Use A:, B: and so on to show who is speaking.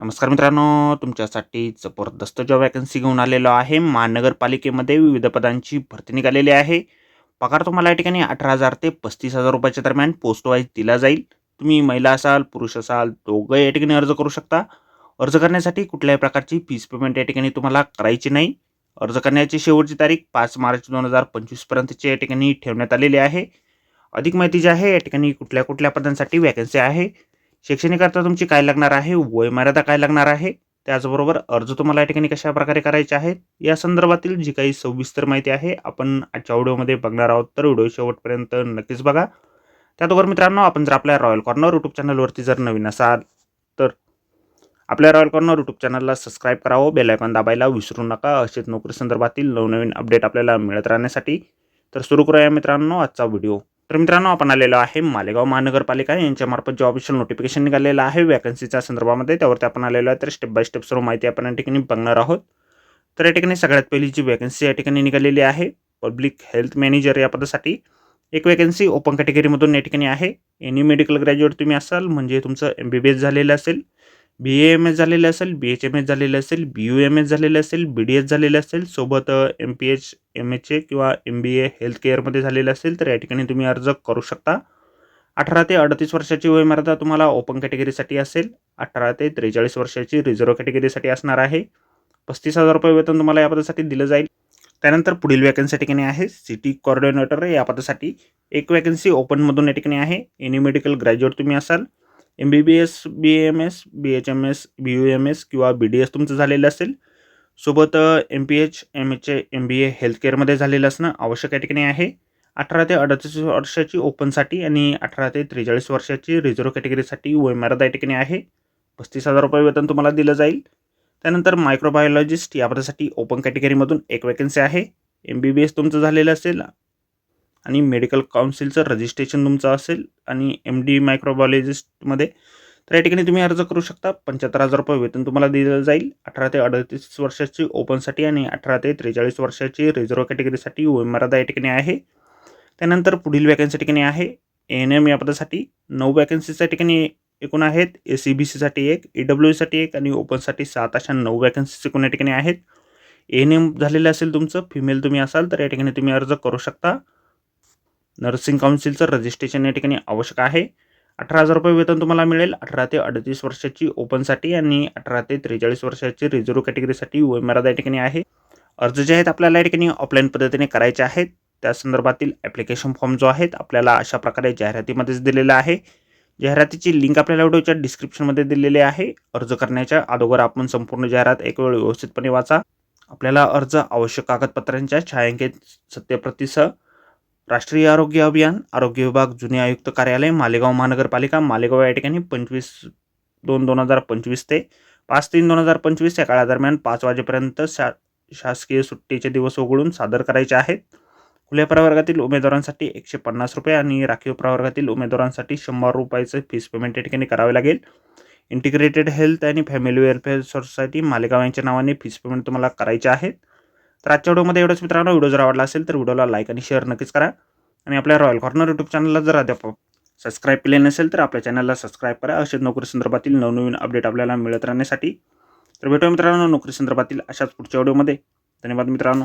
A: नमस्कार मित्रांनो तुमच्यासाठी जबरदस्त जॉब वॅकन्सी घेऊन आलेलो आहे. महानगरपालिकेमध्ये विविध पदांची भरती निघालेली आहे. पगार तुम्हाला या ठिकाणी अठरा हजार ते पस्तीस हजार रुपयाच्या दरम्यान पोस्ट वाईज दिला जाईल. तुम्ही महिला असाल पुरुष असाल दोघं या ठिकाणी अर्ज करू शकता. अर्ज करण्यासाठी कुठल्याही प्रकारची फीस पेमेंट या ठिकाणी तुम्हाला करायची नाही. अर्ज करण्याची शेवटची तारीख पाच मार्च दोन हजार पंचवीसपर्यंतची या ठिकाणी ठेवण्यात आलेली आहे. अधिक माहिती जी आहे या ठिकाणी कुठल्या कुठल्या पदांसाठी वॅकन्सी आहे. शैक्षणिककरता तुमची काय लागणार आहे? वयमर्यादा काय लागणार आहे? त्याचबरोबर अर्ज तुम्हाला या ठिकाणी कशा प्रकारे करायचे आहेत? या संदर्भातील जी काही सविस्तर माहिती आहे आपण आजच्या व्हिडिओमध्ये बघणार आहोत. तर व्हिडिओ शेवटपर्यंत नक्कीच बघा. त्याचबरोबर मित्रांनो आपण जर आपल्या रॉयल कॉर्नर यूट्यूब चॅनलवरती जर नवीन असाल तर आपल्या रॉयल कॉर्नर यूट्यूब चॅनलला सबस्क्राईब करावं बेल आयकॉन दाबायला विसरू नका. असेच नोकरी संदर्भातील नवनवीन अपडेट आपल्याला मिळत राहण्यासाठी. तर सुरू करूया मित्रांनो आजचा व्हिडिओ तर मित्रांनो आपण आलेलो आहे मालेगाव महानगरपालिका. यांच्यामार्फत जे ऑफिशियल नोटिफिकेशन निघालेलं आहे वॅकन्सीच्या संदर्भामध्ये त्यावरती आपण आलेलो आहे. तर स्टेप बाय स्टेप सर्व माहिती आपण या ठिकाणी बघणार आहोत. तर या ठिकाणी सगळ्यात पहिली जी वॅकन्सी या ठिकाणी निघालेली आहे पब्लिक हेल्थ मॅनेजर या पदासाठी. एक वॅकन्सी ओपन कॅटेगरीमधून या ठिकाणी आहे. एनी मेडिकल ग्रॅज्युएट तुम्ही असाल म्हणजे तुमचं एम बी बी एस झालेलं असेल बी ए एम एस झालेलं असेल बी एच एम एस झालेलं असेल बी यू एम एस झालेलं असेल बी डी एस झालेलं असेल सोबत M P H M H A किंवा एम बी ए हेल्थ केअरमध्ये झालेलं असेल तर या ठिकाणी तुम्ही अर्ज करू शकता. अठरा ते अडतीस वर्षाची वयमर्यादा तुम्हाला ओपन कॅटेगरीसाठी असेल. अठरा ते त्रेचाळीस वर्षाची रिझर्व्ह कॅटेगरीसाठी असणार आहे. पस्तीस हजार रुपये वेतन तुम्हाला या पदासाठी दिलं जाईल. त्यानंतर पुढील वॅकन्सी ठिकाणी आहे. सिटी कॉर्डिनेटर या पदासाठी एक वॅकन्सी ओपनमधून या ठिकाणी आहे. एनी मेडिकल ग्रॅज्युएट तुम्ही असाल M B B S B M S B H M S B U M S किंवा बी डी एस तुमचं झालेलं असेल. सोबत M P H M H A M B A हेल्थकेअरमध्ये झालेलं असणं आवश्यक या ठिकाणी आहे. अठरा ते अडतीस वर्षाची ओपनसाठी आणि अठरा ते त्रेचाळीस वर्षाची रिझर्व्ह कॅटेगरीसाठी वयमर्यादा या ठिकाणी आहे. पस्तीस हजार रुपये वेतन तुम्हाला दिलं जाईल. त्यानंतर मायक्रोबायोलॉजिस्ट या पदासाठी ओपन कॅटेगरीमधून एक वॅकन्सी आहे. एम बी बी एस तुमचं झालेलं असेल. आणि मेडिकल काउन्सिलचं रजिस्ट्रेशन तुमचं असेल आणि एम डी मायक्रोबायोलॉजिस्टमध्ये तर या ठिकाणी तुम्ही अर्ज करू शकता. पंच्याहत्तर हजार रुपये वेतन तुम्हाला दिलं जाईल. अठरा ते अडतीस वर्षाची ओपनसाठी आणि अठरा ते त्रेचाळीस वर्षाची रिझर्व कॅटेगरीसाठी वयमर्यादा या ठिकाणी आहे. त्यानंतर पुढील वॅकन्सी ठिकाणी आहे. ए एन एम या पदासाठी नऊ वॅकन्सीच्या ठिकाणी एकूण आहेत. ए सी बी सीसाठी एक ई डब्ल्यू साठी एक आणि ओपनसाठी सात अशा नऊ वॅकन्सीज एकूण या ठिकाणी आहेत. ए एन एम झालेलं असेल तुमचं फिमेल तुम्ही असाल तर या ठिकाणी तुम्ही अर्ज करू शकता. नर्सिंग काउन्सिलचं रजिस्ट्रेशन या ठिकाणी आवश्यक आहे. अठरा हजार रुपये वेतन तुम्हाला मिळेल. अठरा ते अडतीस वर्षाची ओपनसाठी आणि अठरा ते त्रेचाळीस वर्षाची रिझर्व्ह कॅटेगरीसाठी वयमर्यादा या ठिकाणी आहे. अर्ज जे आहेत आपल्याला या ठिकाणी ऑफलाईन पद्धतीने करायचे आहेत. त्या संदर्भातील ॲप्लिकेशन फॉर्म जो आहेत आपल्याला अशा प्रकारे जाहिरातीमध्येच दिलेला आहे. जाहिरातीची लिंक आपल्याला व्हिडिओच्या डिस्क्रिप्शनमध्ये दिलेली आहे. अर्ज करण्याच्या अगोदर आपण संपूर्ण जाहिरात एक वेळ व्यवस्थितपणे वाचा. आपल्याला अर्ज आवश्यक कागदपत्रांच्या छायांकित सत्यप्रतीसह राष्ट्रीय आरोग्य अभियान आरोग्य विभाग जुने आयुक्त कार्यालय मालेगाव महानगरपालिका मालेगाव या ठिकाणी पंचवीस दोन दोन हजार पंचवीस ते पाच तीन दोन हजार पंचवीस या काळादरम्यान पाच वाजेपर्यंत शा शासकीय सुट्टीचे दिवस वगळून सादर करायचे आहेत. खुल्या प्रवर्गातील उमेदवारांसाठी एकशे पन्नास रुपये आणि राखीव प्रवर्गातील उमेदवारांसाठी शंभर रुपयाचं फीस पेमेंट या ठिकाणी करावे लागेल. इंटिग्रेटेड हेल्थ आणि फॅमिली वेलफेअर सोसायटी मालेगाव यांच्या नावाने फीस पेमेंट तुम्हाला करायचे आहेत. तर आजच्या व्हिडिओमध्ये एवढंच मित्रांनो. व्हिडिओ जर आवडला असेल तर व्हिडिओला लाईक आणि शेअर नक्कीच करा. आणि आपल्या रॉयल कॉर्नर यूट्यूब चॅनलला जर अद्याप सबस्क्राईब केले नसेल तर आपल्या चॅनलला सबस्क्राईब करा. असे नोकरी संदर्भातील नवनवीन अपडेट आपल्याला मिळत राहण्यासाठी. तर भेटूया मित्रांनो नोकरी संदर्भातील अशाच पुढच्या व्हिडिओमध्ये. धन्यवाद मित्रांनो.